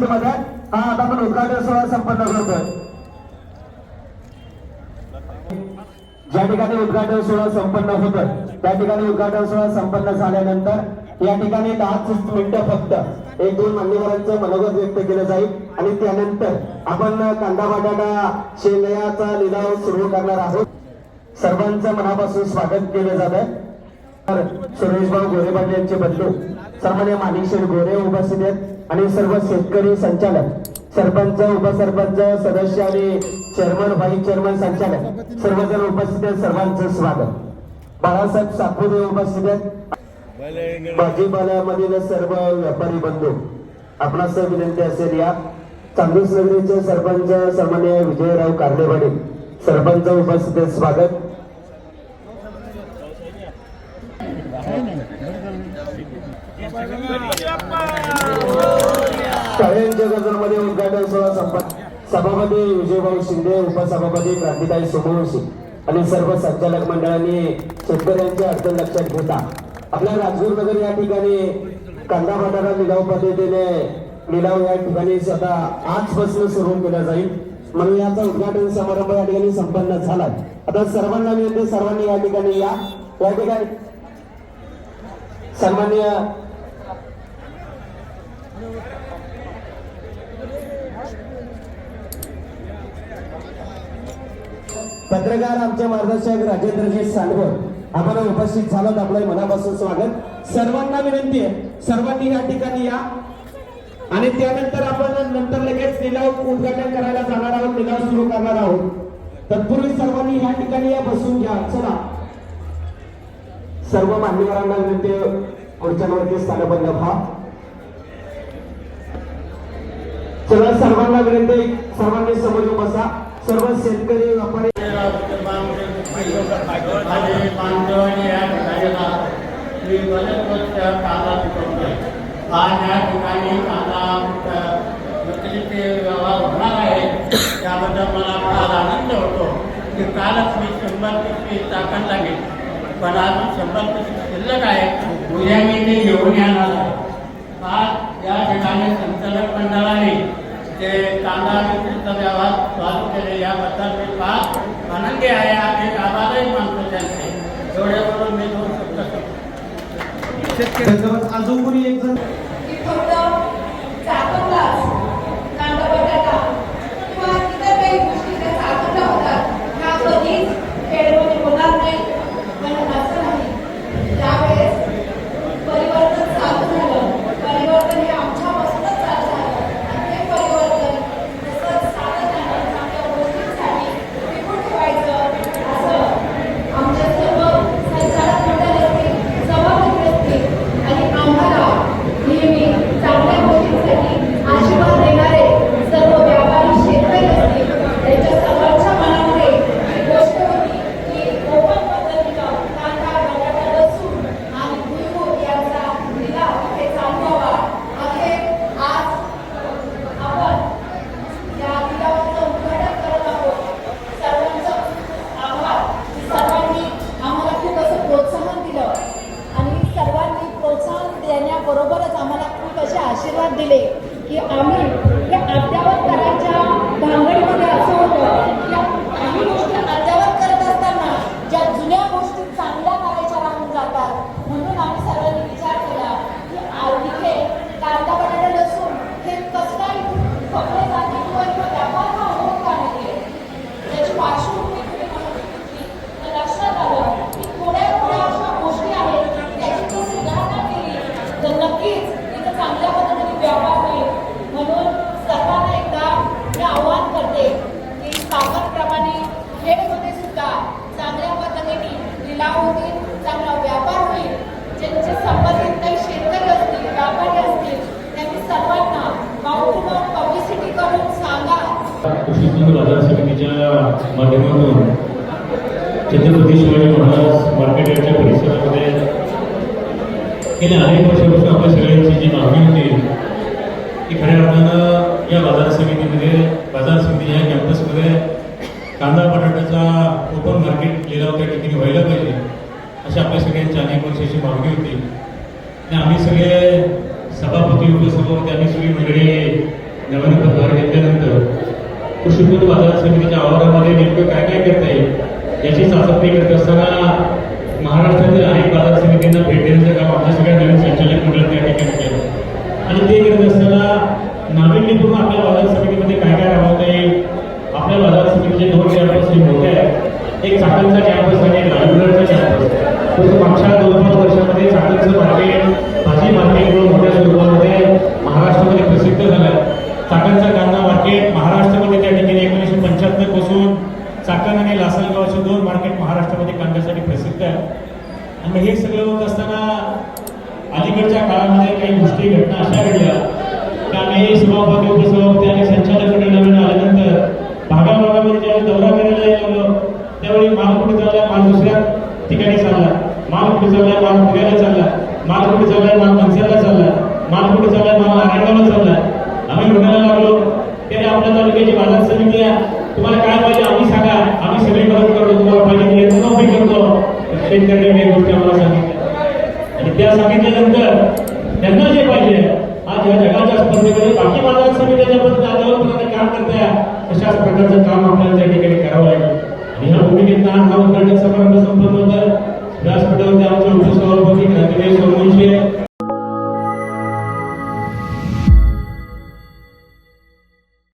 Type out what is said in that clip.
उपस्थितीमध्ये हा आता आपण उद्घाटन सोहळा संपन्न करतोय. ज्या ठिकाणी उद्घाटन सोहळा संपन्न होतोय त्या ठिकाणी उद्घाटन सोहळा संपन्न झाल्यानंतर या ठिकाणी दहाच मिनिटं फक्त एक दोन मान्यवरांचं मनोगत व्यक्त केलं जाईल आणि त्यानंतर आपण कांदा बटाटा शेलयाचा लिलाव सुरू करणार आहोत. सर्वांचं मनापासून स्वागत केलं जात आहे सुरेशभाऊ गोरे पाटील यांचे बंधू सन्मान्य माणिकशेठ गोरे उपस्थित आहेत आणि सर्व शेतकरी संचालक सरपंच उपसरपंच सदस्य आणि चेअरमन व्हाईस चेअरमन संचालक सर्वजण उपस्थित आहेत. सर्वांचं स्वागत. बाळासाहेब सापुदे उपस्थित आहेत. भाजीपाल्यामधील सर्व व्यापारी बंधू आपणास विनंती असेल या. चांदूस नगरीचे सरपंच सन्मान्य विजयराव कारलेवाडी सरपंच उपस्थित स्वागत. शाळेंच्या गजरमध्ये उद्घाटन सोहळा संपन्न. सभापती विजयभाऊ शिंदे उपसभापती क्रांतिताई सोमवंशी आणि सर्व संचालक मंडळाने शेतकऱ्यांची अडचण लक्षात घेता. आपल्या राजगुर नगर या ठिकाणी कांदा बटाटा लिलाव पद्धतीने लिलाव या ठिकाणी स्वतः आजपासून सुरू केला जाईल. म्हणून याचा उद्घाटन समारंभ या ठिकाणी संपन्न झाला. आता सर्वांना विनंती सर्वांनी या ठिकाणी या. या ठिकाणी सन्मान्य पत्रकार आमचे मार्गदर्शक राजेंद्रजी सालवर आपण उपस्थित झालोत आपलं मनापासून स्वागत. सर्वांना विनंती आहे. सर्वांनी या ठिकाणी या. आणि त्यानंतर आपण नंतर लगेच लिलाव उद्घाटन करायला जाणार आहोत लिलाव सुरू करणार आहोत. तत्पूर्वी सर्वांनी या ठिकाणी या बसून घ्या. चला. सर्व मान्यवरांना विनंती आहे, खुर्च्यांवरती स्थानबद्ध व्हा. चला सर्वांना विनंती सर्वांनी समोर बसा. सर्व शेतकरी व्यापारी. आणि मानदेवानी या ठिकाणीला मी बरेच कांदा पिकवतोय आज या ठिकाणी कांदा विक्रीचे व्यवहार होणार आहे. त्याबद्दल मला फार आनंद होतो की कालच मी शंभर पिशवी टाकायला लागेल. पण अजून शंभर पिशवी शिल्लक आहे. उद्या मी ते घेऊन येणार आहे. आज या ठिकाणी संचालक मंडळाने ते कांदा विक्रीचा व्यवहार चालू केले. याबद्दल मी फार आनंदी आहे आणि आभारही मानतो त्यांचे एवढे बोलून मी दोन शब्द अजून कोणी एक जण? Thank you. बाजार माध्यमातून छत्रपती शिवाजी महाराज मार्केट यार्डच्या परिसरामध्ये गेल्या अनेक वर्षापासून आपल्या सगळ्यांची जी मागणी होती ती खऱ्या अर्थानं या बाजार समितीमध्ये बाजार समितीच्या कॅम्पसमध्ये कांदा बटाट्याचा ओपन मार्केट लिलाव त्या ठिकाणी व्हायला पाहिजे अशी आपल्या सगळ्यांची अनेक वर्षाची मागणी होती आणि आम्ही सगळे सभापती उपसभापती आम्ही सगळी मंडळी नवीन पदभार घेतल्यानंतर कृषी उत्पन्न बाजार समितीच्या आवारामध्ये नेमकं काय काय करता येईल याची चाचपणी करत असताना महाराष्ट्रातील अनेक बाजार समितींना भेट देण्याचं काम आमच्या सगळ्या नवीन संचालक मंडळ त्या ठिकाणी केलं. आणि ते करत असताना नाविन्यपूर्ण आपल्या बाजार समितीमध्ये काय काय राबवता येईल आपल्या बाजार समितीचे दोन कॅम्पस हे मोठे आहेत एक चाकणचा कॅम्पस आणि एक राजगडचा कॅम्पस तसं मागच्या दोन पाच वर्षामध्ये चाकणचं मार्केट भाजी मार्केट म्हणून मोठ्या स्वरूपामध्ये महाराष्ट्रामध्ये प्रसिद्ध झालं चाकणचं कांदा मार्केट महाराष्ट्रामध्ये त्या ठिकाणी एकोणीसशे पंच्याहत्तरपासून चाकण आणि लासलगाव असे दोन मार्केट महाराष्ट्रामध्ये कांद्यासाठी प्रसिद्ध आहे आणि मग हे सगळं होत असताना अलीकडच्या काळामध्ये काही गोष्टी घटना अशा घडल्या. की आम्ही सभापती उपसभापती आणि संचालक मंडळ नवीन आल्यानंतर भागाभागामध्ये ज्यावेळी दौरा करायला गेलो त्यावेळी माल कुठे चालला माल दुसऱ्या ठिकाणी चालला. माल कुठे चाललाय माल पुण्याला चालला. माल कुठे चाललाय माल मनसेला चालला. माल कुठे चाललाय माल नारायणगावला चालला. आम्ही म्हणायला लागलो त्याने आपल्या तालुक्याची बाजार समिती तुम्हाला काय पाहिजे आम्ही सांगा. आम्ही सगळी मदत करतो. तुम्हाला पाहिजे ते करतो. शेतकऱ्यांनी काही गोष्टी आम्हाला सांगितल्या आणि त्या सांगितल्यानंतर त्यांना जे पाहिजे आज या जगाच्या स्पर्धेमध्ये बाकी बाजार समित्याच्या पद्धतीने आल्यावर काम करताय तशाच प्रकारचं काम आपल्याला त्या ठिकाणी करावं लागेल. आणि ह्या भूमिकेत हा उद्घाटन समारंभ